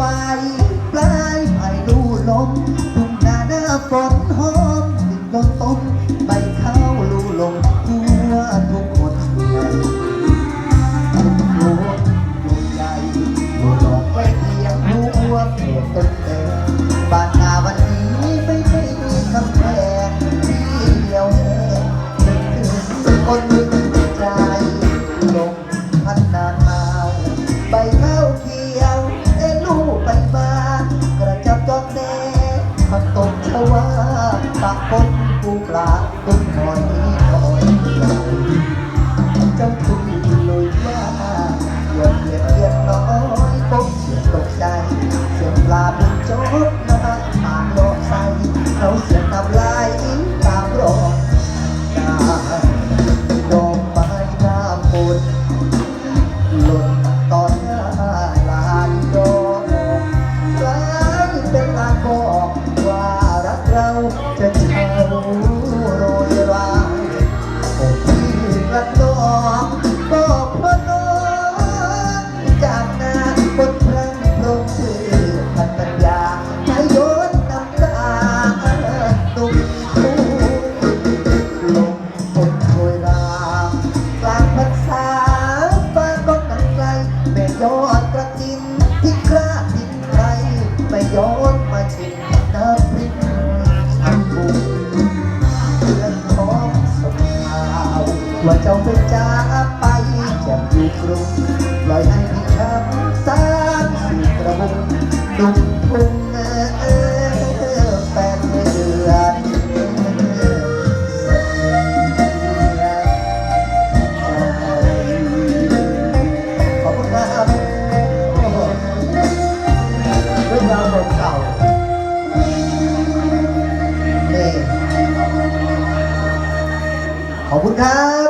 วปลายไม่ลูลมทุ่งนาหน้าฝนหอมถึงต้นต้นใบข้าวลู่ลม ต้นชวาตักปนปูปลาต้นหอยหอยเจ้าทุยลุยว่าเหยียบเหยียบเหยียบน้อยปกเสียตกใจเสียงปลาเป็นโจ๊กนะปากโลกใสเขาเสีย ช่าโรยราผมที่กระนองบอกพราะน้องจากนาบนพระพรหมชื่อพันปัญญาให้โยนน้ำตาตุ้มทุ่ลมฝนโชยรากลางพรรษาฟ้าก็หนังไกลแม่ยอดกระจินที่กล้าดินไกลไม่ย้อนมาชิม วว่าเจ้าเป็นจ้าไปจะอยู่กรุงปล่อยให้พี่ช้ำสามสี่กระบุงดุมทุ่งเออแปดเดือนขอบคุณครับเรื่องราวเก่าๆนี่ขอบคุณครับ